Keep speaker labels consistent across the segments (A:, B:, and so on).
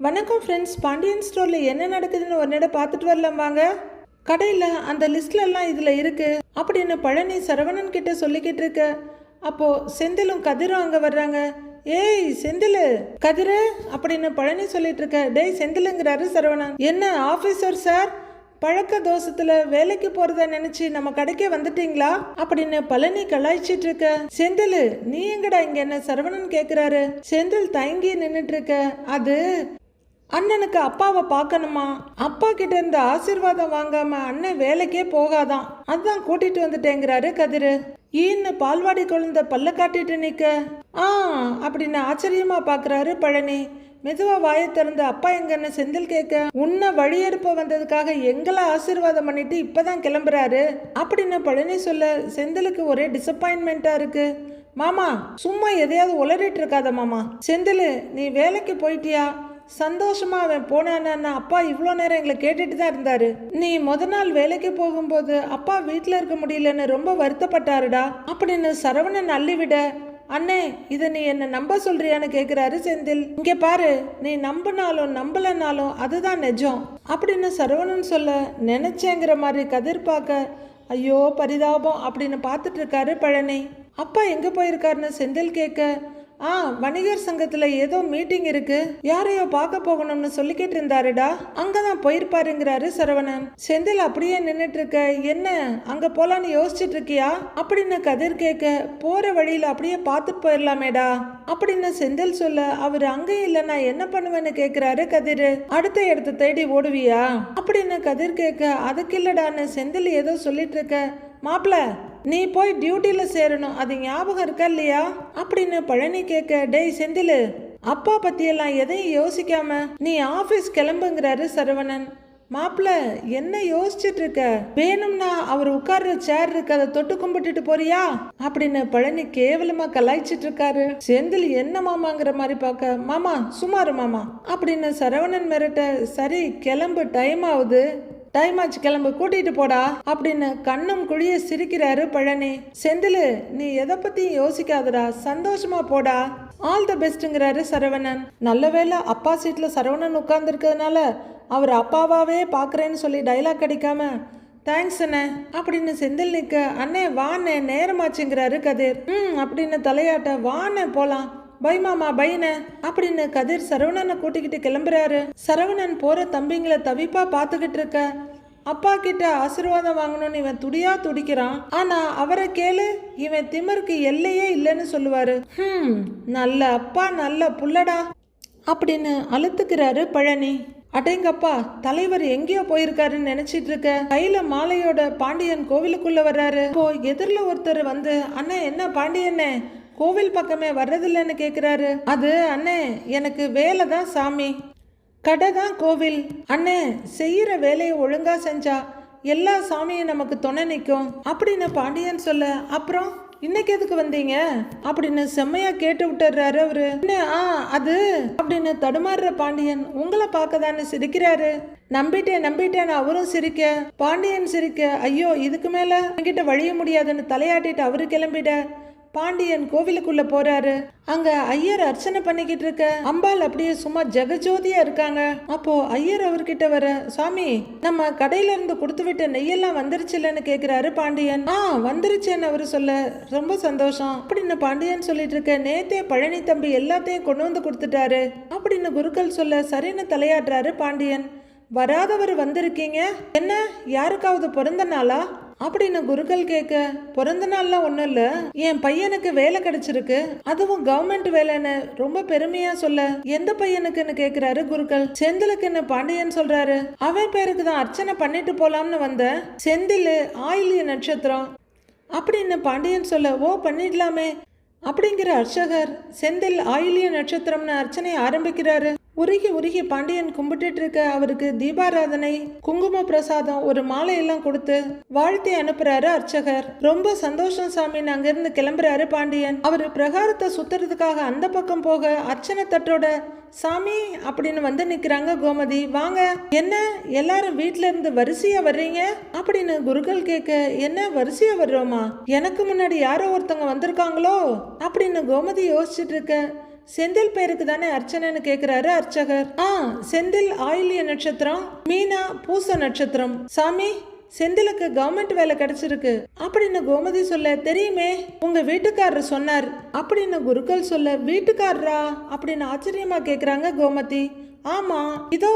A: வணக்கம் ஃப்ரெண்ட்ஸ் பாண்டியன் ஸ்டோரில் என்ன நடக்குதுன்னு ஒரு நேரம் பார்த்துட்டு வரலாம் வாங்க. கடையில் அந்த லிஸ்ட்லலாம் இதில் இருக்குது அப்படின்னு பழனி சரவணன் கிட்ட சொல்லிக்கிட்டு இருக்க. அப்போது செந்திலும் கதிரும் அங்கே வர்றாங்க. ஏய் செந்தில். கதிரு அப்படின்னு பழனி சொல்லிட்டு இருக்க. டேய் செந்திலுங்கிறாரு சரவணன். என்ன ஆஃபீஸர் சார் பழக்க தோஷத்துல வேலைக்கு போறத நினைச்சு நம்ம கடைக்கே வந்துட்டீங்களா? அப்படின்னு பழனி கலாய்ச்சிட்டு இருக்க. செந்தில் நீ எங்கடா இங்க என்ன சரவணன் கேக்குறாரு? செந்தில் தயங்கி நின்னுட்டு இருக்க. அது அண்ணனுக்கு அப்பாவை பார்க்கணுமா? அப்பா கிட்ட இருந்து ஆசீர்வாதம் வாங்காம அண்ணன் வேலைக்கே போகாதான். அதான் கூட்டிட்டு வந்துட்டேங்கிறாரு கதிரு. ஈன்னு பால்வாடி குழந்தை பல்ல காட்டிட்டு நிக்க. ஆ அப்படின்னு ஆச்சரியமா பாக்குறாரு பழனி. மெதுவா வாயை திறந்து அப்பா எங்கன்னு செந்தில் கேட்க உன்னை வழியெடுப்ப வந்ததுக்காக எங்களை ஆசீர்வாதம் பண்ணிட்டு இப்பதான் கிளம்புறாரு. அப்படின்னு பழனி சொல்ல செந்திலுக்கு ஒரே டிசப்பாயின்மெண்டா இருக்கு. மாமா சும்மா எதையாவது உளறிட்டு இருக்காத மாமா. செந்தில் நீ வேலைக்கு போயிட்டியா? சந்தோஷமா அவன் போனானா அப்பா இவ்வளோ நேரம் எங்களை கேட்டுட்டு தான் இருந்தாரு. நீ முத நாள் வேலைக்கு போகும்போது அப்பா வீட்டில் இருக்க முடியலன்னு ரொம்ப வருத்தப்பட்டாருடா. அப்படின்னு சரவணன் அள்ளிவிட அண்ணே இதை நீ என்ன நம்ப சொல்றியான்னு கேட்குறாரு செந்தில். இங்கே பாரு நீ நம்பினாலும் நம்பலனாலும் அதுதான் நிஜம். அப்படின்னு சரவணன் சொல்ல நினைச்சேங்கிற மாதிரி கதிர் பார்க்க ஐயோ பரிதாபம் அப்படின்னு பார்த்துட்டு இருக்காரு பழனி. அப்பா எங்கே போயிருக்காருன்னு செந்தில் கேட்க ஆ வணிகர் சங்கத்துல ஏதோ மீட்டிங் இருக்கு. யாரையோ பார்க்க போகணும்னு சொல்லிக்கிட்டு இருந்தாருடா. அங்கதான் போயிருப்பாருங்கிறாரு சரவணன். செந்தில் அப்படியே நின்னுட்டு இருக்க என்ன அங்க போலான்னு யோசிச்சுட்டு இருக்கியா அப்படின்னு கதிர் கேட்க போற வழியில அப்படியே பார்த்துட்டு போயிடலாமேடா அப்படின்னு செந்தில் சொல்ல அவர் அங்கே இல்ல நான் என்ன பண்ணுவேன்னு கேக்குறாரு கதிர். அடுத்த இடத்த தேடி ஓடுவியா? அப்படின்னு கதிர் கேட்க அதுக்கு இல்லடான்னு செந்தில் ஏதோ சொல்லிட்டு இருக்க மாப்பிள நீ போய் டியூட்டியில் சேரணும் அது ஞாபகம் இருக்கா இல்லையா? அப்படின்னு பழனி கேட்க டேய் செந்திலு அப்பா பத்தியெல்லாம் எதையும் யோசிக்காம நீ ஆபீஸ் கிளம்புங்கிறாரு சரவணன். மாப்பிள என்ன யோசிச்சுட்டு இருக்க? வேணும்னா அவர் உட்கார்ற சேர் இருக்கு அதை தொட்டு கும்பிட்டுட்டு போறியா? அப்படின்னு பழனி கேவலமா கலாய்ச்சிட்டு இருக்காரு. செந்தில் என்ன மாமாங்கிற மாதிரி பார்க்க? மாமா சுமாரு மாமா அப்படின்னு சரவணன் மிரட்ட சரி கிளம்பு டைம் ஆகுது. டைம் ஆச்சு கிளம்பு கூட்டிட்டு போடா அப்படின்னு கண்ணும் குழிய சிரிக்கிறாரு பழனி. செந்திலு நீ எதை பத்தியும் யோசிக்காதடா சந்தோஷமா போடா. ஆல் த பெஸ்ட்டுங்கிறாரு சரவணன். நல்ல வேளை அப்பா சீட்ல சரவணன் உட்கார்ந்துருக்கிறதுனால அவர் அப்பாவாவே பார்க்குறேன்னு சொல்லி டைலாக் அடிக்காம தேங்க்ஸ் அண்ணே அப்படின்னு செந்தில் நிற்க அண்ணே வாண்ணே நேரமாச்சுங்கிறாரு கதிர். ம் அப்படின்னு தலையாட்ட வாண்ணே போகலாம் பை மாமா பையனே அப்படின்னு கதிர் சரவணனை கூட்டிக்கிட்டு கிளம்புறாரு. சரவணன் போற தம்பிங்களை தவிப்பா பார்த்துக்கிட்டு இருக்க. அப்பா கிட்ட ஆசீர்வாதம் வாங்கணும்னு இவன் துடியா துடிக்கிறான். ஆனா அவரை கேளு இவன் திமிருக்கு எல்லையே இல்லைன்னு சொல்லுவாரு. ஹம் நல்ல அப்பா நல்ல புள்ளடா அப்படின்னு அழுத்துக்கிறாரு பழனி. அடேங்கப்பா தலைவர் எங்கேயோ போயிருக்காருன்னு நினைச்சிட்டு இருக்க. கையில மாலையோட பாண்டியன் கோவிலுக்குள்ள வர்றாரு. இப்போ எதிரில் ஒருத்தர் வந்து அண்ணா என்ன பாண்டியண்ணே கோவில் பக்கமே வர்றதில்லைன்னு கேட்குறாரு அது அண்ணே எனக்கு வேலை தான் சாமி. கடை தான் கோவில். அண்ணே செய்கிற வேலையை ஒழுங்காக செஞ்சா எல்லா சாமியும் நமக்கு துணை நிற்கும் அப்படின்னு பாண்டியன் சொல்ல அப்புறம்? இன்னைக்கு எதுக்கு வந்தீங்க? அப்படின்னு செம்மையா கேட்டு விட்டுறாரு அவரு. என்ன ஆ அது அப்படின்னு தடுமாறுற பாண்டியன் உங்களை பார்க்கதான்னு சிரிக்கிறாரு. நம்பிட்டேன் நம்பிட்டேன் அவரும் சிரிக்க. பாண்டியன் சிரிக்க ஐயோ இதுக்கு மேல என்கிட்ட வழிய முடியாதுன்னு தலையாட்டிட்டு அவரு கிளம்பிட பாண்டியன் கோவிலுக்குள்ள போறாரு. அங்க ஐயர் அர்ச்சனை பண்ணிக்கிட்டு இருக்க. அம்பாள் அப்படியே சும்மா ஜெகஜோதியா இருக்காங்க. அப்போ ஐயர் அவர்கிட்ட வர சாமி நம்ம கடையில இருந்து கொடுத்து விட்ட நெய்யெல்லாம் வந்துருச்சுல்லன்னு கேக்குறாரு பாண்டியன். ஆ வந்துருச்சேன்னு அவரு சொல்ல ரொம்ப சந்தோஷம். அப்படின்னு பாண்டியன் சொல்லிட்டு இருக்க நேத்தே பழனி தம்பி எல்லாத்தையும் கொண்டு வந்து கொடுத்துட்டாரு. அப்படின்னு குருக்கள் சொல்ல சரின்னு தலையாட்டுறாரு பாண்டியன். வராதவர் வந்திருக்கீங்க. என்ன யாருக்காவது பிறந்த நாளா? அப்படின்னு குருக்கள் கேட்க பிறந்த நாள்லாம் ஒன்றும் இல்லை. என் பையனுக்கு வேலை கிடைச்சிருக்கு. அதுவும் கவர்மெண்ட் வேலைன்னு ரொம்ப பெருமையா சொல்ல எந்த பையனுக்குன்னு கேட்கிறாரு குருக்கள். செந்திலுக்குன்னு பாண்டியன் சொல்றாரு. அவன் பேருக்கு தான் அர்ச்சனை பண்ணிட்டு போலாம்னு வந்த செந்தில் ஆயிலிய நட்சத்திரம். அப்படின்னு பாண்டியன் சொல்ல ஓ பண்ணிடலாமே. அப்படிங்கிற அர்ச்சகர் செந்தில் ஆயிலிய நட்சத்திரம்னு அர்ச்சனை ஆரம்பிக்கிறாரு. உருகி உருகி பாண்டியன் கும்பிட்டுட்டு இருக்க அவருக்கு தீபாராதனை குங்கும பிரசாதம் ஒரு மாலையெல்லாம் கொடுத்து வாழ்த்தி அனுப்புறாரு அர்ச்சகர். ரொம்ப சந்தோஷம் சாமின்னு அங்கிருந்து கிளம்புறாரு பாண்டியன். அவர் பிரகாரத்தை சுத்துறதுக்காக அந்த பக்கம் போக அர்ச்சனை தட்டோட சாமி அப்படின்னு வந்து நிக்கிறாங்க கோமதி. வாங்க என்ன எல்லாரும் வீட்ல இருந்து வரிசையா வர்றீங்க? அப்படின்னு குருக்கள் கேட்க என்ன வரிசையா வர்றோமா? எனக்கு முன்னாடி யாரோ ஒருத்தவங்க வந்திருக்காங்களோ? அப்படின்னு கோமதி யோசிச்சுட்டு இருக்க செந்தில் பேருக்கு தானே அர்ச்சனைன்னு கேக்குறாரு அர்ச்சகர். ஆ செந்தில் ஆயிலிய நட்சத்திரம் மீனா பூச நட்சத்திரம். சாமி செந்திலுக்கு கவர்மெண்ட் வேலை கிடைச்சிருக்கு. அப்படின்னு கோமதி சொல்ல தெரியுமே உங்க வீட்டுக்காரர் சொன்னார். அப்படின்னு குருக்கள் சொல்ல வீட்டுக்காரரா? அப்படின்னு ஆச்சரியமா கேக்குறாங்க கோமதி. ஆமா இதோ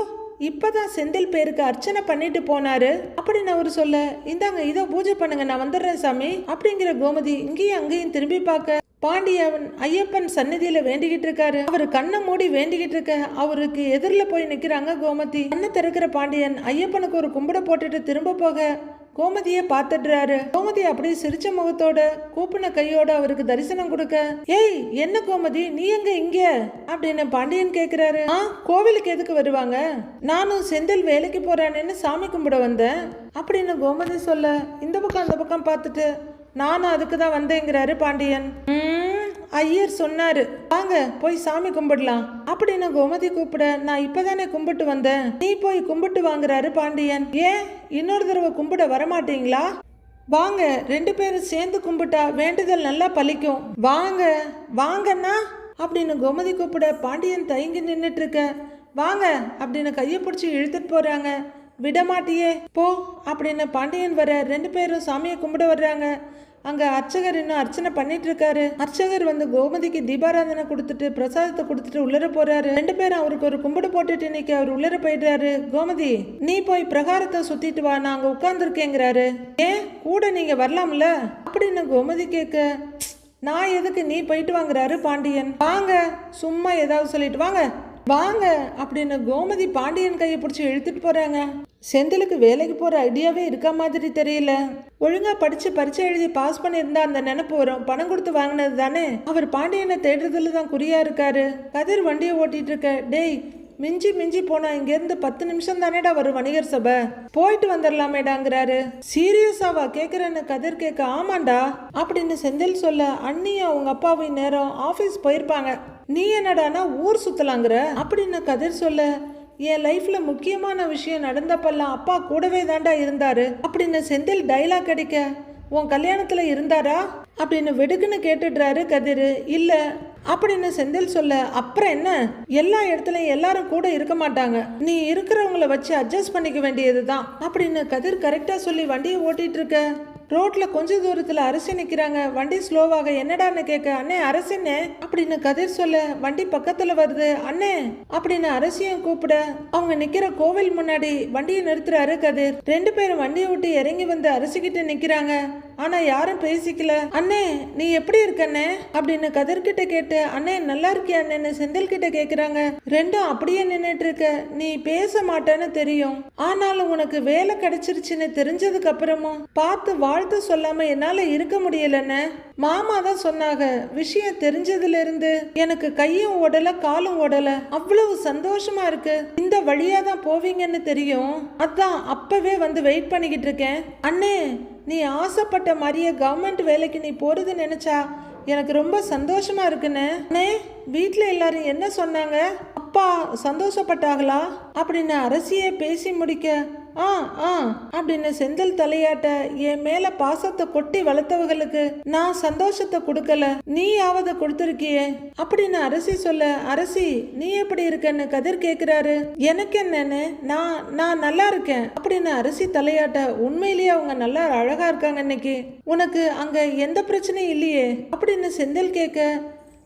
A: இப்பதான் செந்தில் பேருக்கு அர்ச்சனை பண்ணிட்டு போனாரு. அப்படின்னு அவர் சொல்ல இந்தாங்க இதோ பூஜை பண்ணுங்க நான் வந்துடுறேன் சாமி. அப்படிங்கிற கோமதி இங்கேயும் அங்கேயும் திரும்பி பார்க்க பாண்டியவன் ஐயப்பன் சன்னதியில வேண்டிக்கிட்டு இருக்காரு. அவர் கண்ணை மூடி வேண்டிக்கிட்டு இருக்க அவருக்கு எதிரில் போய் நிற்கிறாங்க கோமதி. கண்ணை திறக்கிற பாண்டியன் ஐயப்பனுக்கு ஒரு கும்பிட போட்டுட்டு திரும்ப போக கோமதியை பார்த்துடுறாரு. கோமதி அப்படியே சிரிச்ச முகத்தோட கூப்பின கையோட அவருக்கு தரிசனம் கொடுக்க ஏய் என்ன கோமதி? நீ எங்க இங்க? அப்படின்னு பாண்டியன் கேக்குறாரு. ஆ கோவிலுக்கு எதுக்கு வருவாங்க? நானும் செந்தில் வேலைக்கு போறானேன்னு சாமி கும்பிட வந்தேன். அப்படின்னு கோமதி சொல்ல இந்த பக்கம் அந்த பக்கம் பார்த்துட்டு நானும் அதுக்கு தான் வந்தேங்கிறாரு பாண்டியன். "ம், ஐயர் சொன்னாரு. வாங்க போய் சாமி கும்பிடலாம். அப்படின்னு கோமதி கூப்பிட? நான் இப்பதானே கும்பிட்டு வந்தேன். நீ போய் கும்பிட்டு வாங்குறாரு பாண்டியன். ஏன்? இன்னொரு தடவை கும்பிட வரமாட்டீங்களா? வாங்க ரெண்டு பேரும் சேர்ந்து கும்பிட்டா வேண்டுதல் நல்லா பலிக்கும். வாங்க வாங்கண்ணா அப்படின்னு கோமதி கூப்பிட பாண்டியன் தயங்கி நின்றுட்டு இருக்க வாங்க அப்படின்னு கையை பிடிச்சி இழுத்துட்டு போறாங்க. விடமாட்டியே போ அப்படின்னு பாண்டியன் வர ரெண்டு பேரும் சாமியை கும்பிட வர்றாங்க. அங்க அர்ச்சகர் இன்னும் அர்ச்சனை பண்ணிட்டு இருக்காரு அர்ச்சகர் வந்து கோமதிக்கு தீபாராதனை கொடுத்துட்டு பிரசாதத்தை கொடுத்துட்டு உள்ளர போறாரு. ரெண்டு பேரும் அவருக்கு ஒரு கும்பிடு போட்டுட்டு இன்னைக்கு அவர் உள்ளர போயிடுறாரு. கோமதி நீ போய் பிரகாரத்தை சுத்திட்டு வா நான் அங்கே உட்கார்ந்துருக்கேங்கிறாரு. ஏன்? கூட நீங்க வரலாம்ல? அப்படின்னு கோமதி கேட்க நான் எதுக்கு நீ போயிட்டு வாங்குறாரு பாண்டியன்? வாங்க சும்மா ஏதாவது சொல்லிட்டு வாங்க. வாங்க அப்படின்னு கோமதி பாண்டியன் கையை பிடிச்சி இழுத்துட்டு போறாங்க. செந்திலுக்கு வேலைக்கு போற ஐடியாவே இருக்க மாதிரி தெரியல. ஒழுங்கா படிச்சு பரீட்சை எழுதி பாஸ் பண்ணியிருந்தா அந்த நினைப்பு வரும். பணம் கொடுத்து வாங்கினது தானே? அவர் பாண்டியனை தேடுறதுல தான் குறியா இருக்காரு. கதிர் வண்டியை ஓட்டிட்டு இருக்க டேய் மிஞ்சி மிஞ்சி போனா இங்கேருந்து பத்து நிமிஷம் தானேடா வரும் வணிகர் சபை. போயிட்டு வந்துடலாமேடாங்கிறாரு. சீரியஸாவா? கேட்குறேன்னு கதிர் கேட்க ஆமாண்டா அப்படின்னு செந்தில் சொல்ல அண்ணியும் அவங்க அப்பாவும் நேரம் ஆஃபீஸ் போயிருப்பாங்க. நீ என்னடானா ஊர் சுத்தலாங்கிற? அப்படின்னு கதிர் சொல்ல? என் லைஃப்ல முக்கியமான விஷயம் நடந்தப்பெல்லாம் அப்பா கூடவே தாண்டா இருந்தாரு. அப்படின்னு செந்தில் டைலாக் அடிக்க? உன் கல்யாணத்துல இருந்தாரா? அப்படின்னு வெடுக்குன்னு கேட்டுடுறாரு கதிர். இல்ல. அப்படின்னு செந்தில் சொல்ல? அப்புறம் என்ன? எல்லா இடத்துலயும் எல்லாரும் கூட இருக்க மாட்டாங்க. நீ இருக்கிறவங்கள வச்சு அட்ஜஸ்ட் பண்ணிக்க வேண்டியதுதான். அப்படின்னு கதிர் கரெக்டா சொல்லி வண்டியை ஓட்டிட்டு இருக்க. ரோட்டில் கொஞ்ச தூரத்தில் அரசி நிற்கிறாங்க வண்டி ஸ்லோவாக என்னடான்னு கேட்க அண்ணே அரசினே அப்படின்னு கதிர் சொல்ல வண்டி பக்கத்தில் வருது அண்ணே அப்படின்னு அரசியும் கூப்பிட அவங்க நிற்கிற கோவில் முன்னாடி வண்டியை நிறுத்துறாரு கதிர். ரெண்டு பேரும் வண்டியை விட்டு இறங்கி வந்து அரசிக்கிட்ட நிற்கிறாங்க ஆனா யாரும் பேசிக்கல. அண்ணே நீ எப்படி இருக்கண்ணே? அப்படின்னு கதிர்கிட்ட கேட்டு அண்ணே நல்லா இருக்கியா அண்ணேன்னு செந்தில் கிட்ட கேக்குறாங்க. ரெண்டும் அப்படியே நின்னுட்டு இருக்க. நீ பேச மாட்டேன்னு தெரியும். ஆனாலும் உனக்கு வேலை கிடைச்சிருச்சுன்னு தெரிஞ்சதுக்கு அப்புறமும் பார்த்து வாழ்த்து சொல்லாம என்னால இருக்க முடியலன்னு மாமா தான் சொன்னாங்க விஷயம் தெரிஞ்சதுல இருந்து எனக்கு கையும் ஓடல காலும் ஓடல. அவ்வளவு சந்தோஷமா இருக்கு. இந்த வழியா தான் போவீங்கன்னு தெரியும். அதான் அப்பவே வந்து வெயிட் பண்ணிக்கிட்டு இருக்கேன். அண்ணே நீ ஆசைப்பட்ட மாதிரியே கவர்மெண்ட் வேலைக்கு நீ போகிறது நினச்சா எனக்கு ரொம்ப சந்தோஷமாக இருக்குண்ணே அண்ணே வீட்டில் எல்லாரும் என்ன சொன்னாங்க? அப்பா சந்தோஷப்பட்டாங்களா? அப்படின்னு அரசியே பேசி முடிக்க ஆ ஆ அப்படின்னு செந்தில் தலையாட்ட என் மேல பாசத்தை கொட்டி வளர்த்தவங்களுக்கு நான் சந்தோஷத்தை கொடுக்கல. நீயாவது கொடுத்துருக்கியே. அப்படின்னு அரசி சொல்ல அரசி நீ எப்படி இருக்கன்னு கதிர் கேக்குறாரு. எனக்கு என்னன்னு? நான் நான் நல்லா இருக்கேன். அப்படின்னு அரசி தலையாட்ட உண்மையிலேயே அவங்க நல்லா அழகா இருக்காங்க இன்னைக்கு. உனக்கு அங்க எந்த பிரச்சனையும் இல்லையே. அப்படின்னு செந்தில் கேட்க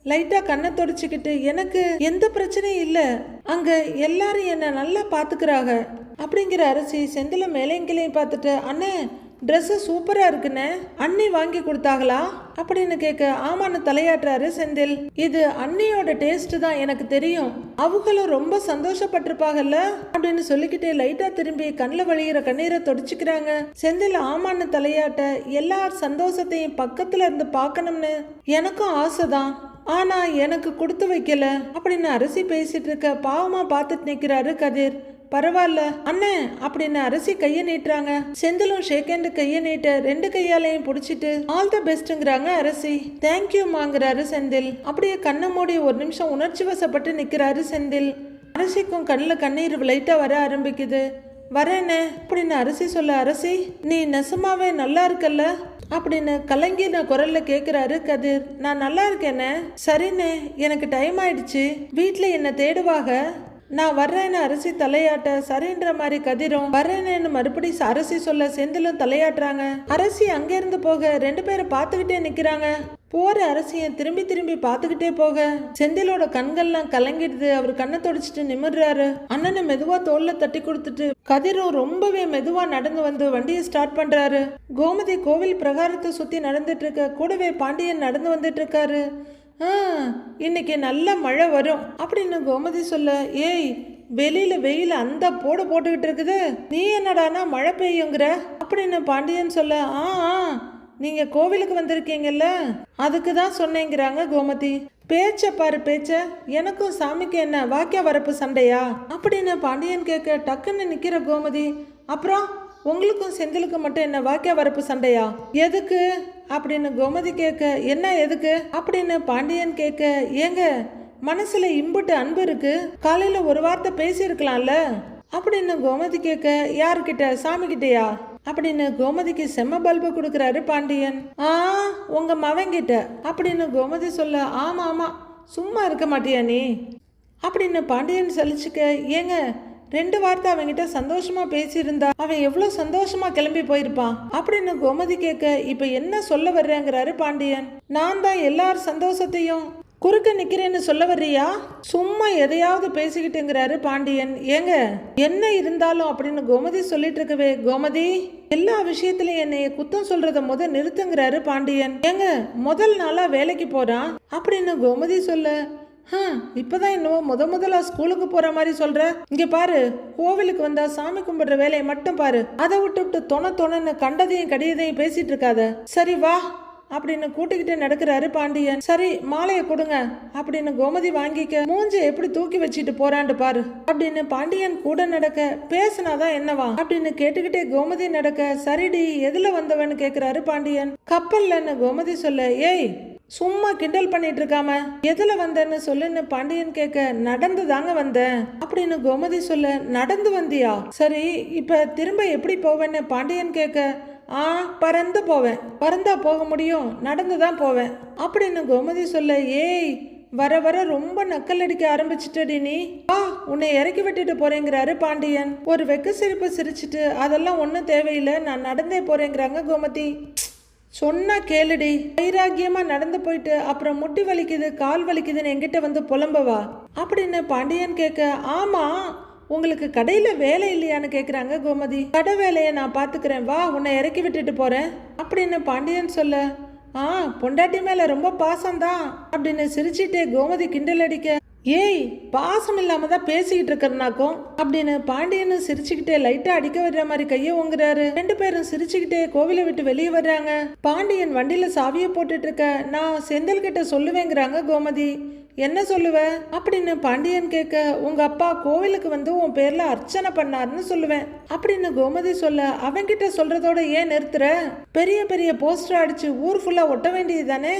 A: லைட்டா கண்ணை தொடச்சிக்கிட்டு எனக்கு எந்த பிரச்சனையும் இல்லை. அங்க எல்லாரும் என்ன நல்லா பாத்துக்கிறாங்க. அப்படிங்கிற அரசி செந்தில மேலேங்கிலையும் பார்த்துட்டு அண்ணே ட்ரெஸ்ஸு சூப்பராக இருக்குண்ணே. அண்ணி வாங்கி கொடுத்தாங்களா? அப்படின்னு கேட்க ஆமான்னு தலையாட்டுறாரு செந்தில். இது அன்னியோட டேஸ்ட் தான் எனக்கு தெரியும். அவங்களும் ரொம்ப சந்தோஷப்பட்டிருப்பாங்கல்ல? அப்படின்னு சொல்லிக்கிட்டே லைட்டா திரும்பி கண்ணில் வழிகிற கண்ணீரை தொடச்சிக்கிறாங்க. செந்தில் ஆமான்னு தலையாட்ட எல்லார் சந்தோஷத்தையும் பக்கத்துல இருந்து பார்க்கணும்னு எனக்கும் ஆசைதான். ஆனா எனக்கு கொடுத்து வைக்கல. அப்படின்னு அரிசி பேசிட்டு இருக்க பாவமா பார்த்துட்டு நிக்கிறாரு கதிர். பரவாயில்ல அண்ணே அப்படின்னு அரசி கையை நீட்டுறாங்க. செந்திலும் ஷேக்கேண்டு கையை நீட்ட ரெண்டு கையாலையும் பிடிச்சிட்டு ஆல் த பெஸ்ட்டுங்கிறாங்க அரசி. தேங்க்யூமாங்கிறாரு செந்தில். அப்படியே கண்ணை மூடி ஒரு நிமிஷம் உணர்ச்சி வசப்பட்டு நிற்கிறாரு செந்தில். அரசிக்கும் கண்ணில் கண்ணீர் லைட்டாக வர ஆரம்பிக்குது. வரேனே அப்படின்னு அரசி சொல்ல அரசி நீ நெசமாவே நல்லா இருக்கல்ல? அப்படின்னு கலங்கின குரல்ல கேக்குறாரு கதிர். நான் நல்லா இருக்கேனே. சரிண்ணே எனக்கு டைம் ஆயிடுச்சு. வீட்டில் என்ன தேடுவாக? நான் வர்றேன்னு அரிசி தலையாட்ட சரின்ற மாதிரி கதிரும் வர்றேன்னு மறுபடி அரசி சொல்ல செந்திலும் தலையாட்டுறாங்க. அரசி அங்கிருந்து போக ரெண்டு பேரும் பார்த்துக்கிட்டே நிற்கிறாங்க போற அரசியை திரும்பி திரும்பி பார்த்துக்கிட்டே போக செந்திலோட கண்கள்லாம் கலங்கிடுது. அவர் கண்ணை தொடச்சிட்டு நிமிடுறாரு அண்ணனை மெதுவா தோல்ல தட்டி கொடுத்துட்டு கதிரும் ரொம்பவே மெதுவா நடந்து வந்து வண்டியை ஸ்டார்ட் பண்றாரு. கோமதி கோவில் பிரகாரத்தை சுத்தி நடந்துட்டு இருக்க கூடவே பாண்டியன் நடந்து வந்துட்டு இருக்காரு. இன்னைக்கு நல்ல மழை வரும் அப்படின்னு கோமதி சொல்ல ஏய் வெளியில வெயில் அந்த போடு போட்டுக்கிட்டு இருக்குது. நீ என்னடானா மழை பெய்யுங்கிற? அப்படின்னு பாண்டியன் சொல்ல ஆ ஆ நீங்க கோவிலுக்கு வந்திருக்கீங்கல்ல? அதுக்கு தான் சொன்னேங்கிறாங்க கோமதி. பேச்ச பாரு பேச்ச எனக்கும் சாமிக்கு என்ன வாக்கிய வரப்பு சண்டையா? அப்படின்னு பாண்டியன் கேட்க டக்குன்னு நிக்கிற கோமதி அப்புறம்? உங்களுக்கும் செந்திலுக்கும் மட்டும் என்ன வாக்கிய வரப்பு சண்டையா? எதுக்கு? அப்படின்னு கோமதி கேட்க என்ன எதுக்கு? அப்படின்னு பாண்டியன் கேட்க ஏங்க மனசுல இம்புட்டு அன்பு இருக்கு? காலையில ஒரு வார்த்தை பேசியிருக்கலாம்ல? அப்படின்னு கோமதி கேட்க யாருக்கிட்ட? சாமி கிட்டயா அப்படின்னு கோமதிக்கு செம்ம பல்பு கொடுக்குறாரு பாண்டியன். ஆ உங்க மவங்கிட்ட அப்படின்னு கோமதி சொல்ல ஆமா ஆமா சும்மா இருக்க மாட்டியா நீ? அப்படின்னு பாண்டியன் சலிச்சுக்க ஏங்க ரெண்டு வார்த்தை அவங்கிட்ட சந்தோஷமா பேசியிருந்தா அவன் எவ்வளவு சந்தோஷமா கிளம்பி போயிருப்பான்? அப்படின்னு கோமதி கேட்க இப்ப என்ன சொல்ல வர்றேங்கிறாரு பாண்டியன். நான் தான் எல்லார் சந்தோஷத்தையும் குறுக்க நிக்கிறேன்னு சொல்ல வர்றியா? சும்மா எதையாவது பேசிக்கிட்டுங்கிறாரு பாண்டியன். ஏங்க என்ன இருந்தாலும் அப்படின்னு கோமதி சொல்லிட்டு இருக்கவே கோமதி எல்லா விஷயத்திலயும் என்னைய குத்தம் சொல்றத முத நிறுத்துங்கிறாரு பாண்டியன். ஏங்க முதல் நாளா வேலைக்கு போறான்? அப்படின்னு கோமதி சொல்ல இப்போதான் என்னவோ முத முதலா ஸ்கூலுக்கு போற மாதிரி சொல்ற. இங்க பாரு கோவிலுக்கு வந்தா சாமி கும்பிடுற வேலையை மட்டும் பாரு. அதை விட்டுவிட்டு தொண தொணன்னு கண்டதையும் கடியதையும் பேசிட்டு இருக்காத. சரி வா அப்படின்னு கூட்டிக்கிட்டு நடக்கிறாரு பாண்டியன். சரி மாலையை கொடுங்க அப்படின்னு கோமதி வாங்கிக்க மூஞ்ச எப்படி தூக்கி வச்சுட்டு போறான்னு பாரு. அப்படின்னு பாண்டியன் கூட நடக்க பேசினாதான் என்னவா? அப்படின்னு கேட்டுக்கிட்டே கோமதி நடக்க சரிடி எதுல வந்தவன்னு கேக்குறாரு பாண்டியன். கப்பல்லன்னு கோமதி சொல்ல ஏய் சும்மா கிண்டல் பண்ணிட்டு இருக்காம எதுல வந்தேன்னு சொல்லுன்னு பாண்டியன் கேட்க நடந்து தாங்க வந்தேன். அப்படின்னு கோமதி சொல்ல நடந்து வந்தியா? சரி இப்ப திரும்ப எப்படி போவேன்னு? பாண்டியன் கேட்க ஆ பறந்து போவேன். பறந்தா போக முடியும். நடந்து தான் போவேன். அப்படின்னு கோமதி சொல்ல ஏய் வர வர ரொம்ப நக்கல் அடிக்க ஆரம்பிச்சிட்டடி நீ. வா உன்னை இறக்கி விட்டுட்டு போறேங்கிறாரு பாண்டியன். ஒரு வெக்க சிரிப்பு சிரிச்சிட்டு அதெல்லாம் ஒன்றும் தேவையில்லை. நான் நடந்தே போறேங்கிறாங்க கோமதி. சொன்னா கேளுடி. வைராக்கியமா நடந்து போயிட்டு அப்புறம் முட்டி வலிக்குது கால் வலிக்குதுன்னு எங்கிட்ட வந்து புலம்பவா? அப்படின்னு பாண்டியன் கேட்க ஆமா உங்களுக்கு கடையில வேலை இல்லையான்னு கேக்குறாங்க கோமதி. கடை வேலையை நான் பாத்துக்கிறேன். வா உன்னை இறக்கி விட்டுட்டு போறேன். அப்படின்னு பாண்டியன் சொல்ல ஆ பொண்டாட்டி மேல ரொம்ப பாசம்தான். அப்படின்னு சிரிச்சிட்டே கோமதி கிண்டல் அடிக்க ஏய் பாசம் இல்லாம தான் பேசிக்கிட்டு இருக்கறனாக்கும் அப்படின்னு பாண்டியன்னு சிரிச்சுக்கிட்டே லைட்டா அடிக்க வர்ற மாதிரி கையை ஓங்குறாரு. ரெண்டு பேரும் சிரிச்சுக்கிட்டே கோவிலை விட்டு வெளியே வர்றாங்க. பாண்டியன் வண்டியில சாவியை போட்டுட்டு இருக்க நான் செந்தில் கிட்ட சொல்லுவேங்கிறாங்க கோமதி. என்ன சொல்லுவ? அப்படின்னு பாண்டியன் கேட்க உங்க அப்பா கோவிலுக்கு வந்து உன் பேர்ல அர்ச்சனை பண்ணாருன்னு சொல்லுவேன். அப்படின்னு கோமதி சொல்ல அவன்கிட்ட சொல்றதோட ஏன் நிறுத்துற? பெரிய பெரிய போஸ்டர் அடிச்சு ஊர் ஃபுல்லா ஒட்ட வேண்டியது தானே?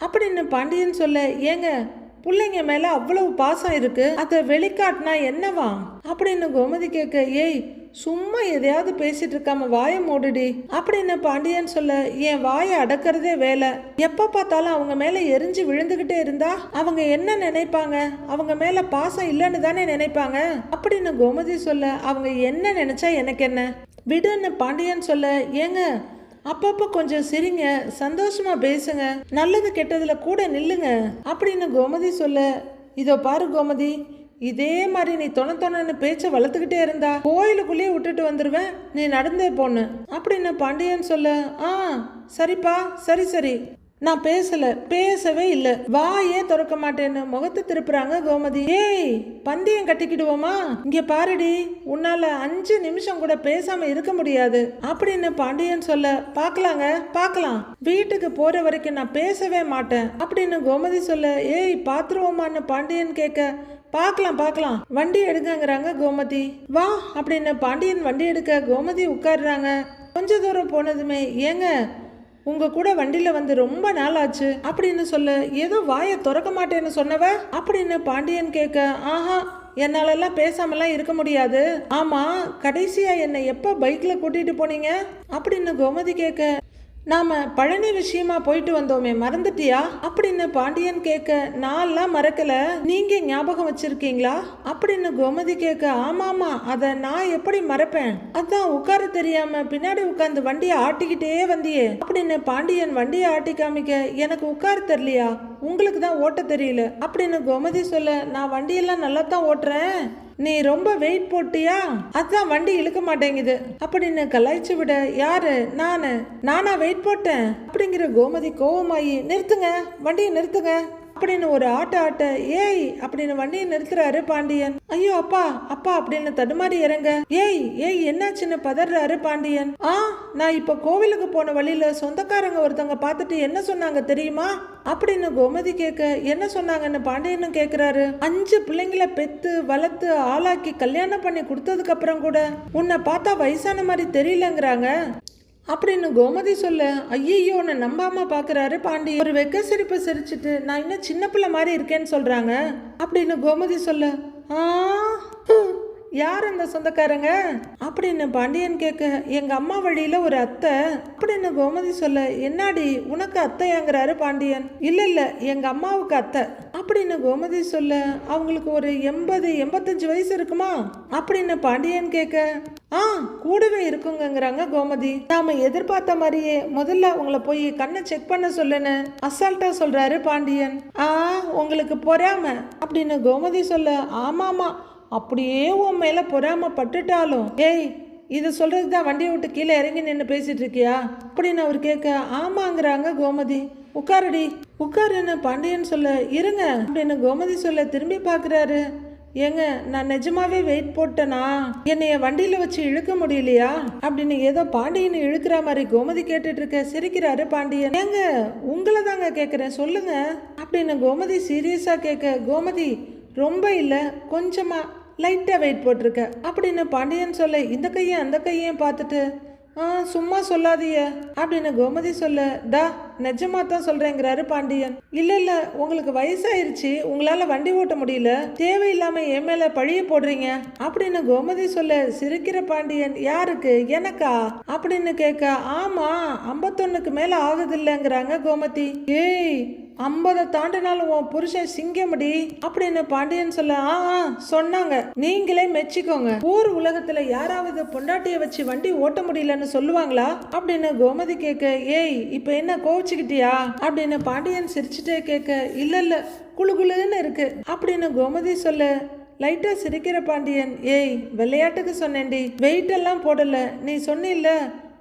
A: அப்படின்னு பாண்டியன் சொல்ல ஏங்க பிள்ளைங்க மேல அவ்வளவு பாசம் இருக்கு அதை வெளிக்காட்டினா என்னவா? அப்படின்னு கோமதி கேட்க ஏய் சும்மா எதையாவது பேசிட்டு இருக்காம வாயை மூடுடி. அப்படின்னு பாண்டியன் சொல்ல என் வாயை அடக்கிறதே வேலை. எப்ப பார்த்தாலும் அவங்க மேல எரிஞ்சு விழுந்துகிட்டே இருந்தா அவங்க என்ன நினைப்பாங்க? அவங்க மேல பாசம் இல்லைன்னு தானே நினைப்பாங்க? அப்படின்னு கோமதி சொல்ல அவங்க என்ன நினைச்சா எனக்கு என்ன? விடுன்னு பாண்டியன் சொல்ல ஏங்க அப்பப்போ கொஞ்சம் சிரிங்க சந்தோஷமா பேசுங்க நல்லது கெட்டதுல கூட நில்லுங்க அப்படின்னு கோமதி சொல்ல இதோ பாரு கோமதி இதே மாதிரி நீ தொண தொணன்னு பேச்சை வளர்த்துக்கிட்டே இருந்தா கோயிலுக்குள்ளேயே விட்டுட்டு வந்துடுவேன் நீ நடந்தே போன்னு அப்படின்னு பாண்டியன் சொல்ல ஆ சரிப்பா சரி சரி நான் பேசல பேசவே இல்லை. வாயே திறக்க மாட்டேன்னு முகத்தை திருப்புறாங்க கோமதி. ஏய் பந்தயம் கட்டிக்கிடுவோமா? இங்க பாருடி உன்னால அஞ்சு நிமிஷம் கூட பேசாம இருக்க முடியாது. அப்படின்னு பாண்டியன் சொல்ல பார்க்கலாங்க பார்க்கலாம். வீட்டுக்கு போற வரைக்கும் நான் பேசவே மாட்டேன். அப்படின்னு கோமதி சொல்ல ஏய் பாத்துருவோமான்னு பாண்டியன் கேட்க பார்க்கலாம் பார்க்கலாம். வண்டி எடுங்கங்கிறாங்க கோமதி. வா அப்படின்னு பாண்டியன் வண்டி எடுக்க கோமதி உட்காருறாங்க. கொஞ்ச தூரம் போனதுமே ஏங்க உங்க கூட வண்டியில வந்து ரொம்ப நாள் ஆச்சு அப்படின்னு சொல்ல. ஏதோ வாயை திறக்க மாட்டேன்னு சொன்னவ? அப்படின்னு பாண்டியன் கேட்க ஆஹா என்னாலெல்லாம் பேசாமலாம் இருக்க முடியாது. ஆமா கடைசியா என்னை எப்போ பைக்ல கூட்டிட்டு போனீங்க? அப்படின்னு கோமதி கேட்க நாம பழனி விஷயமா போயிட்டு வந்தோமே மறந்துட்டியா? அப்படின்னு பாண்டியன் கேட்க நான்லாம் மறக்கல. நீங்க ஞாபகம் வச்சிருக்கீங்களா? அப்படின்னு கோமதி கேட்க ஆமாமா அத நான் எப்படி மறப்பேன்? அதான் உட்கார தெரியாம பின்னாடி உட்காந்து வண்டியை ஆட்டிக்கிட்டே வந்தியே. அப்படின்னு பாண்டியன் வண்டியை ஆட்டி காமிக்க எனக்கு உட்கார தெரியலையா? உங்களுக்கு தான் ஓட்ட தெரியல. அப்படின்னு கோமதி சொல்ல நான் வண்டியெல்லாம் நல்லா தான் ஓட்டுறேன். நீ ரொம்ப வெயிட் போட்டியா? அதான் வண்டி இழுக்க மாட்டேங்குது. அப்படின்னு கலாய்ச்சி விட. யாரு? நானு. நானா வெயிட் போட்டேன். அப்படிங்கிற கோமதி கோவமாயி நிறுத்துங்க. வண்டியை நிறுத்துங்க. அப்படின்னு ஒரு ஆட்ட ஆட்ட ஏய் அப்படின்னு வண்டியை நிறுத்துறாரு பாண்டியன். ஐயோ அப்பா அப்பா அப்படின்னு தடுமாறி இறங்க. ஏய் ஏய் என்னாச்சுன்னு பதறாரு பாண்டியன். ஆ நான் இப்ப கோவிலுக்கு போன வழியில சொந்தக்காரங்க ஒருத்தவங்க பார்த்துட்டு என்ன சொன்னாங்க தெரியுமா? அப்படின்னு கோமதி கேட்க என்ன சொன்னாங்கன்னு பாண்டியனும் கேக்குறாரு. அஞ்சு பிள்ளைங்கள பெத்து வளர்த்து ஆளாக்கி கல்யாணம் பண்ணி கொடுத்ததுக்கு அப்புறம் கூட உன்னை பார்த்தா வயசான மாதிரி தெரியலங்கிறாங்க. அப்படின்னு கோமதி சொல்ல ஐயோன்னு நம்பாம பாக்குறாரு பாண்டி. ஒரு வெக்க சிரிப்பு சிரிச்சிட்டு நான் இன்னும் சின்ன பிள்ளை மாதிரி இருக்கேன்னு சொல்றாங்க? அப்படின்னு கோமதி சொல்ல ஆ யார் அந்த சொந்தக்காரங்க? அப்படின்னு பாண்டியன் கேட்க எங்க அம்மா வழியில ஒரு அத்தை. அப்படின்னு கோமதி சொல்ல என்னாடி உனக்கு அத்தையாங்கிறாரு பாண்டியன். இல்ல இல்ல எங்க அம்மாவுக்கு அத்தை. அப்படின்னு கோமதி சொல்ல அவங்களுக்கு ஒரு எண்பது எண்பத்தஞ்சு வயசு இருக்குமா? அப்படின்னு பாண்டியன் கேட்க ஆ கூடவே இருக்குங்கங்கிறாங்க கோமதி. நாம எதிர்பார்த்த மாதிரியே முதல்ல உங்களை போய் கண்ணை செக் பண்ண சொல்லுன்னு அசால்ட்டா சொல்றாரு பாண்டியன். ஆ உங்களுக்கு பொறாம? அப்படின்னு கோமதி சொல்ல ஆமாமா அப்படியே உன் மேல பொறாம பட்டுட்டாலும். ஏய் இதை சொல்கிறது தான் வண்டியை விட்டு கீழே இறங்கி நின்று பேசிட்டு இருக்கியா? அப்படின்னு அவர் கேட்க ஆமாங்கிறாங்க கோமதி. உட்காருடி. உட்காருன்னு பாண்டியன் சொல்ல. இருங்க. அப்படின்னு கோமதி சொல்ல திரும்பி பார்க்குறாரு. ஏங்க நான் நிஜமாவே வெயிட் போட்டேனா? என்னைய வண்டியில வச்சு இழுக்க முடியலையா? அப்படின்னு ஏதோ பாண்டியன் இழுக்கிற மாதிரி கோமதி கேட்டுட்டு இருக்க சிரிக்கிறாரு பாண்டியன். ஏங்க உங்களை தாங்க கேட்குறேன் சொல்லுங்க. அப்படின்னு கோமதி சீரியஸா கேட்க கோமதி ரொம்ப இல்லை கொஞ்சமா லைட்டாக வெயிட் போட்டிருக்க. அப்படின்னு பாண்டியன் சொல்ல இந்த கையை அந்த கையையும் பார்த்துட்டு ஆ சும்மா சொல்லாதீய அப்படின்னு கோமதி சொல்ல டா நிஜமா தான் சொல்றேங்கிறாரு பாண்டியன். இல்ல இல்ல உங்களுக்கு வயசாயிருச்சு. உங்களால வண்டி ஓட்ட முடியல. தேவையில்லாம என் மேல பழிய போடுறீங்க. அப்படின்னு கோமதி சொல்ல சிரிக்கிற பாண்டியன் யாருக்கு? எனக்கா? அப்படின்னு கேட்க ஆமா ஐம்பத்தொன்னுக்கு மேல ஆகுது இல்லைங்கிறாங்க கோமதி. ஏய் ஐம்பதை தாண்டினாலும் உன் புருஷன் சிங்கமடி. அப்படின்னு பாண்டியன் சொல்ல? ஆ ஆ, சொன்னாங்க. நீங்களே மெச்சிக்கோங்க. ஊர் உலகத்துல யாராவது பொண்டாட்டிய வச்சு வண்டி ஓட்ட முடியலன்னு சொல்லுவாங்களா? அப்படின்னு கோமதி கேட்க ஏய் இப்ப என்ன கோவிச்சுக்கிட்டியா? அப்படின்னு பாண்டியன் சிரிச்சுட்டே கேட்க இல்ல இல்ல குளு குளுன்னு இருக்கு. அப்படின்னு கோமதி சொல்ல லைட்டா சிரிக்கிற பாண்டியன். ஏய் விளையாட்டுக்கு சொன்னேன்டி. வெயிட் எல்லாம் போடல. நீ சொன்னில்ல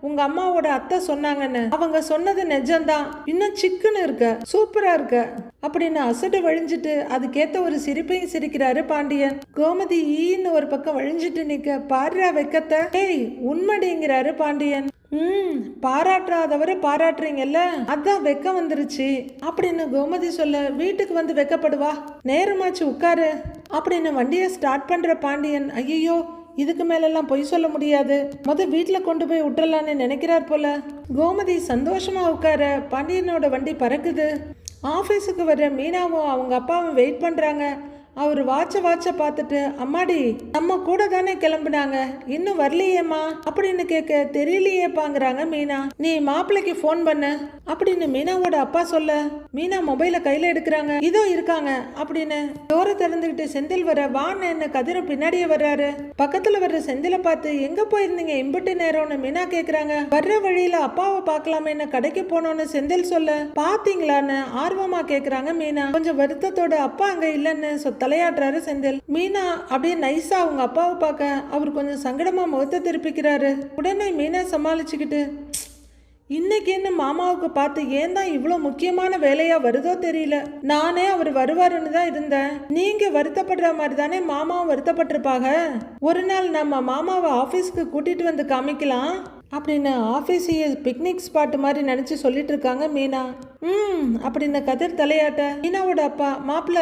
A: உங்க அம்மாவோட அத்தை சொன்னாங்கன்னு. அவங்க சொன்னது நிஜம்தான். இன்னும் சிக்குன்னு இருக்க சூப்பரா இருக்க. அப்படின்னு அசடு வழிஞ்சிட்டு அதுக்கேத்த ஒரு சிரிப்பையும் சிரிக்கிறாரு பாண்டியன். கோமதி ஈன்னு ஒரு பக்கம் வழிஞ்சிட்டு நிக்க பாடுறா வெக்கத்தை. ஏய் உண்மடிங்கிறாரு பாண்டியன். ம் பாராட்டாதவரை பாராட்டுறீங்கல்ல? அதான் வெக்கம் வந்துருச்சு. அப்படின்னு கோமதி சொல்ல வீட்டுக்கு வந்து வெக்கப்படுவா. நேரமாச்சு உட்காரு. அப்படின்னு வண்டியை ஸ்டார்ட் பண்ற பாண்டியன் ஐயோ இதுக்கு மேலெல்லாம் பொய் சொல்ல முடியாது. முத வீட்டில் கொண்டு போய் விட்டுறலான்னு நினைக்கிறார் போல. கோமதி சந்தோஷமா உட்கார பாண்டியனோட வண்டி பறக்குது. ஆஃபீஸுக்கு வர மீனாவும் அவங்க அப்பாவும் வெயிட் பண்ணுறாங்க அவர் வாட்ச வாட்ச பார்த்துட்டு அம்மாடி நம்ம கூட தானே கிளம்புனாங்க. இன்னும் வரலையேம்மா? அப்படின்னு கேட்க தெரியலையேப்பாங்கிறாங்க மீனா. நீ மாப்பிள்ளைக்கு ஃபோன் பண்ண அப்படின்னு மீனாவோட அப்பா சொல்ல மீனா மொபைலை கையில எடுக்கிறாங்க. இதோ இருக்காங்க அப்படின்னு டோரை திறந்துகிட்டு செந்தில் வர வான்னு என்ன கதிர பின்னாடியே வர்றாரு. பக்கத்துல வர்ற செந்திலை பார்த்து எங்க போயிருந்தீங்க? இம்புட்டு நேரம்னு மீனா கேக்குறாங்க. வர்ற வழியில அப்பாவை பார்க்கலாமே என்ன கடைக்கு போனோன்னு செந்தில் சொல்ல பாத்தீங்களான்னு ஆர்வமா கேக்குறாங்க மீனா. கொஞ்சம் வருத்தத்தோட அப்பா அங்க இல்லைன்னு சொ- தலையாட்டுறாரு செந்தில். மீனா அப்படியே நைஸா அவங்க அப்பாவை பார்க்க அவர் கொஞ்சம் சங்கடமா முகத்தை திருப்பிக்கிறாரு. உடனே மீனா சமாளிச்சுக்கிட்டு இன்னைக்கு என்ன மாமாவுக்கு பார்த்து ஏன் தான் இவ்வளோ முக்கியமான வேலையா வருதோ தெரியல. நானே அவர் வருவாருன்னு தான் இருந்தேன். நீங்க வருத்தப்படுற மாதிரி தானே மாமாவும் வருத்தப்பட்டிருப்பாங்க ஒரு நாள் நம்ம மாமாவை ஆஃபீஸ்க்கு கூட்டிட்டு வந்து காமிக்கலாம். அப்படின்னு ஆஃபீஸையே பிக்னிக் ஸ்பாட் மாதிரி நினச்சி சொல்லிட்டு இருக்காங்க மீனா. ம் அப்படின்னு கதிர் தலையாட்ட மீனாவோட அப்பா மாப்பிள்ள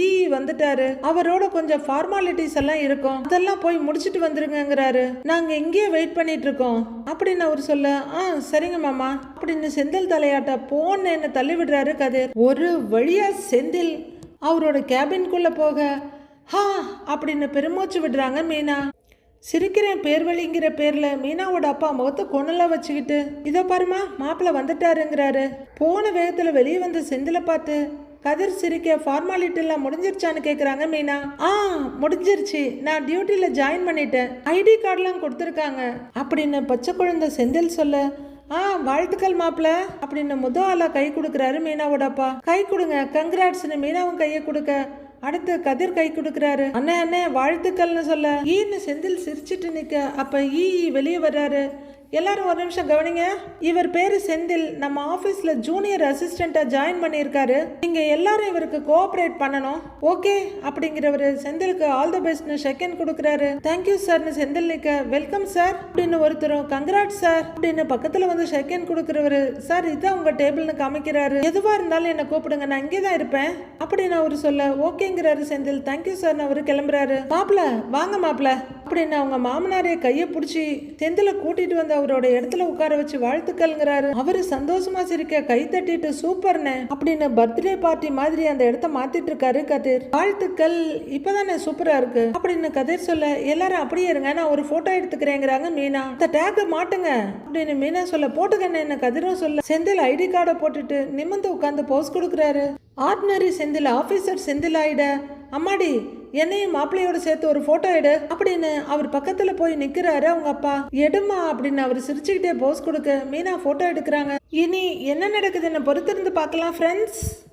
A: ஈ வந்துட்டாரு. அவரோட கொஞ்சம் ஃபார்மாலிட்டிஸ் எல்லாம் இருக்கும். அதெல்லாம் போய் முடிச்சிட்டு வந்துருங்கங்கிறாரு. நாங்க இங்கேயே வெயிட் பண்ணிட்டு இருக்கோம் அப்படின்னு அவர் சொல்ல ஆ சரிங்க மாமா. அப்படின்னு செந்தில் தலையாட்ட போன்னு என்ன தள்ளி விடுறாரு கதிர். ஒரு வழியா செந்தில் அவரோட கேபின்குள்ள போக ஹா அப்படின்னு பெருமூச்சு விடுறாங்க மீனா. சிரிக்கிறேன் பேர்வழிங்கிற பேரில் மீனாவோட அப்பா முகத்தை கொன்னலாம் வச்சுக்கிட்டு இதோ பாருமா மாப்பிள்ள வந்துட்டாருங்கிறாரு. போன வேகத்தில் வெளியே வந்து செந்தில பார்த்து கதிர் சிரிக்க ஃபார்மாலிட்டி எல்லாம் முடிஞ்சிருச்சான்னு கேட்குறாங்க மீனா. ஆ முடிஞ்சிருச்சு. நான் டியூட்டியில் ஜாயின் பண்ணிட்டேன். ஐடி கார்டெலாம் கொடுத்துருக்காங்க. அப்படின்னு பச்சை குழந்தை செந்தில் சொல்ல ஆ வாழ்த்துக்கள் மாப்பிள அப்படின்னு முத ஆளாக கை கொடுக்குறாரு மீனாவோட அப்பா. கை கொடுங்க. கங்க்ராட்ஸ்னு மீனாவும் கையை கொடுக்க. அடுத்து கதிர் கை கொடுக்குறாரு. அண்ணே அண்ணே வாழ்த்துக்கள்னு சொல்ல. ஈன்னு செந்தில் சிரிச்சிட்டு நிக்க. அப்ப ஈ வெளியே வர்றாரு. எல்லாரும் ஒரு நிமிஷம் கவனிங்க. இவர் பேரு செந்தில். நம்ம ஆபீஸ்ல ஜூனியர் அசிஸ்டண்டா ஜாயின் பண்ணியிருக்காரு. நீங்க எல்லாரும் இவருக்கு கோஆபரேட் பண்ணணும். ஓகே? அப்படிங்கிறவர் செந்திலுக்கு ஆல் தி பெஸ்ட்னு செகண்ட் கொடுக்குறாரு. தேங்க்யூ சார்னு செந்தில் நிக்க வெல்கம் சார் அப்படின்னு ஒருத்தரும் கங்கராட் சார் அப்படின்னு பக்கத்துல வந்து செகண்ட் கொடுக்குறவரு சார் இதான் உங்க டேபிள்னு காமிக்கிறாரு. எதுவா இருந்தாலும் என்ன கூப்பிடுங்க. நான் இங்கே தான் இருப்பேன். அப்படின்னு அவர் சொல்ல ஓகேங்கிறாரு செந்தில். தேங்க்யூ சார்னு அவரு கிளம்புறாரு. மாப்பிள வாங்க மாப்பிள அப்படின்னு அவங்க மாமனாரே கையை பிடிச்சி செந்தில கூட்டிட்டு வந்த அவரோட இடத்துல உட்கார வச்சு வாழ்த்துக்கள்ங்கிறாரு. அவரு சந்தோஷமா சிரிக்க கை தட்டிட்டு சூப்பர்னு அப்படின்னு பர்த்டே பார்ட்டி மாதிரி அந்த இடத்த மாத்திட்டு இருக்காரு கதிர். வாழ்த்துக்கள் இப்பதானே சூப்பரா இருக்கு அப்படின்னு கதிர் சொல்ல எல்லாரும் அப்படியே இருங்க நான் ஒரு போட்டோ எடுத்துக்கிறேங்கிறாங்க மீனா. இந்த டேக்க மாட்டுங்க அப்படின்னு மீனா சொல்ல போட்டுக்கண்ணே என்ன கதிரும் சொல்ல செந்தில் ஐடி கார்டை போட்டுட்டு நிமிர்ந்து உட்காந்து போஸ் கொடுக்குறாரு. ஆர்டினரி செந்தில் ஆஃபீஸர் செந்தில் ஆயிட அம்மாடி என்னையும் மாப்பிள்ளையோட சேர்த்து ஒரு போட்டோ எடு அப்படின்னு அவர் பக்கத்துல போய் நிக்கிறாரு அவங்க அப்பா. எடுமா அப்படின்னு அவர் சிரிச்சுக்கிட்டே போஸ் கொடுக்க மீனா போட்டோ எடுக்கிறாங்க. இனி என்ன நடக்குதுன்னு பொறுத்திருந்து பார்க்கலாம் ஃப்ரெண்ட்ஸ்